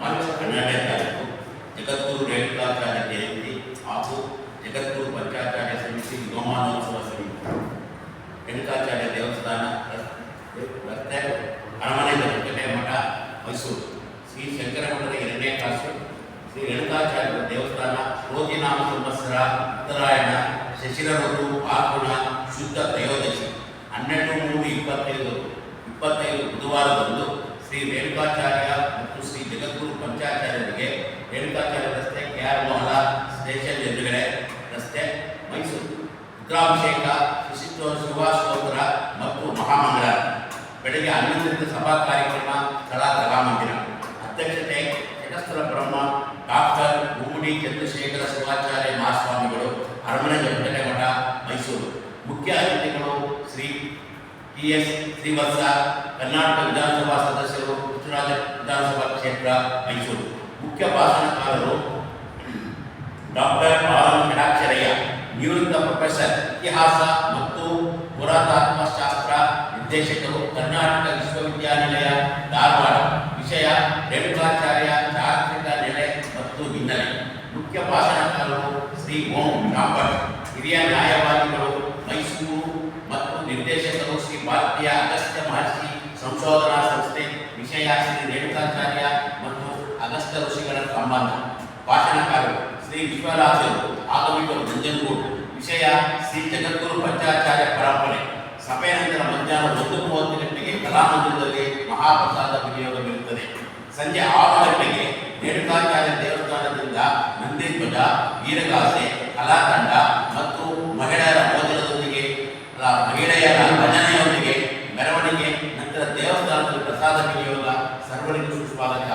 ಹನ್ನೆರಡನೇ ತಾರೀಕು ಜಗದ್ಗುರು ರೇಣುಕಾಚಾರ್ಯ ಜಯಂತಿ ಹಾಗೂ ಜಗತ್ತೂರು ಪಂಚಾಚಾರ್ಯ ಸಮಿತಿ ಯುಗಮಾನೋತ್ಸವ ಸಮಿತಿ ರೇಣುಕಾಚಾರ್ಯ ದೇವಸ್ಥಾನ ರಸ್- ರಸ್ತೆ ಅರಮನೆ ಜಗತ್ತೇ ಮಠ ಮೈಸೂರು ಶ್ರೀ ಶಂಕರ ಮಠದ ಎರಡನೇ ಕ್ಲಾಸು ಶ್ರೀ ರೇಣುಕಾಚಾರ್ಯ ದೇವಸ್ಥಾನ ರೋಜಿನಾಮ ಸಂವತ್ಸರ ಉತ್ತರಾಯಣ ಶಶಿರ ಋತು ಶುದ್ಧ ತ್ರಯೋದಶಿ ಹನ್ನೆರಡು ಮೂರು ಇಪ್ಪತ್ತೈದು ಇಪ್ಪತ್ತೈದು ಬುಧವಾರದಂದು ಶ್ರೀ ರೇಣುಕಾಚಾರ್ಯ ಮತ್ತು ಶ್ರೀ ಜಗದ್ಗುರು ಪಂಚಾಚಾರ್ಯರಿಗೆ ರೇಣುಕಾಚಾರ್ಯ ರಸ್ತೆ ಕೆ ಆರ್ ಮೋಹನ ಸ್ಟೇಷನ್ ಎದುರುಗಡೆ ರಸ್ತೆ ಮೈಸೂರು. ರುದ್ರಾಭಿಷೇಕ ಶಿಶಿತ್ವ ಶಿವಾಸ್ತೋತ್ರ ಮತ್ತು ಮಹಾಮಂಗಳ. ಬೆಳಗ್ಗೆ ಹನ್ನೊಂದರಿಂದ ಸಭಾ ಕಾರ್ಯಕ್ರಮ, ಸ್ಥಳ ಕಲಾಮಂದಿರ ಅಧ್ಯಕ್ಷತೆ ಚಟಸ್ಥಲ ಬ್ರಹ್ಮ, ಡಾಕ್ಟರ್ ಗುಮ್ಮಡಿ ಚಂದ್ರಶೇಖರ ಶಿವಾಚಾರ್ಯ ಮಹಾಸ್ವಾಮಿಗಳು, ಅರಮನೆ ಜಗತ್ತಲೆ ಮಠ ಮೈಸೂರು. ಮುಖ್ಯ ಅತಿಥಿಗಳು ಶ್ರೀ ಟಿ ಎಸ್ ಶ್ರೀವತ್ಸ, ಕರ್ನಾಟಕ ವಿಧಾನಸಭಾ ಸದಸ್ಯರು ವಿಧಾನಸಭಾ ಕ್ಷೇತ್ರ ಮೈಸೂರು. ಮುಖ್ಯ ಭಾಷಣಕಾರರು ಡಾಕ್ಟರ್ ಆರ್ ಷಡಾಕ್ಷರಯ್ಯ ನಿವೃತ್ತ ಪ್ರೊಫೆಸರ್ ಇತಿಹಾಸ ಮತ್ತು ಪುರಾತತ್ವ ಶಾಸ್ತ್ರ ನಿರ್ದೇಶಕರು ಕರ್ನಾಟಕ ವಿಶ್ವವಿದ್ಯಾನಿಲಯ, ಧಾರವಾಡ. ವಿಷಯ ರೇಣುಕಾಚಾರ್ಯ ಚಾರಿತ್ರಿಕ ನೆಲೆ ಮತ್ತು ಹಿನ್ನೆಲೆ. ಮುಖ್ಯ ಭಾಷಣಕಾರರು ಶ್ರೀ ಓಂ ರಾಂಭಟ್ ಹಿರಿಯ ನ್ಯಾಯವಾದಿಗಳು ಮೈಸೂರು ಮತ್ತು ನಿರ್ದೇಶಕರು ಶ್ರೀ ಭಾರತೀಯ ಅಗಸ್ತ್ಯ ಮಹರ್ಷಿ ಸಂಶೋಧನಾ ಸಂಸ್ಥೆ, ವಿಷಯ ಶ್ರೀ ರೇಣುಕಾಚಾರ್ಯ ಮತ್ತು ಅಗಸ್ತ್ಯ ಋಷಿಗಳ ಸಂಬಂಧ. ಭಾಷಣಕಾರರು ಶ್ರೀ ವಿಶ್ವರಾಜರು ಆಗಮಿಕರು ನಂಜನಗೂಡು ವಿಷಯ ಶ್ರೀ ಜಗದ್ಗುರು ಪಂಚಾಚಾರ್ಯ ಪರಂಪರೆ. ಸಭೆಯ ನಂತರ ಮಧ್ಯಾಹ್ನ ಒಂದು ಮೂವತ್ತು ಗಂಟೆಗೆ ಕಲಾಮಂದಿರದಲ್ಲಿ ಮಹಾಪ್ರಸಾದ ವಿನಿಯೋಗವಿರುತ್ತದೆ. ಸಂಜೆ ಆರು ಗಂಟೆಗೆ ರೇಣುಕಾಚಾರ್ಯ ದೇವಸ್ಥಾನದಿಂದ ನಂದಿಧ್ವಜ, ವೀರಗಾಸೆ, ಕಲಾತಂಡ ಮತ್ತು ಮಹಿಳೆಯರ ಭೋಜನದೊಂದಿಗೆ ಮಹಿಳೆಯರ ಭಜನೆಯೊಂದಿಗೆ, ಮೆರವಣಿಗೆ, ನಂತರ ದೇವಸ್ಥಾನದಲ್ಲಿ ಪ್ರಸಾದ ವಿನಿಯೋಗ ಸರ್ವರಿಗೂ ಸುಸ್ವಾಗತ.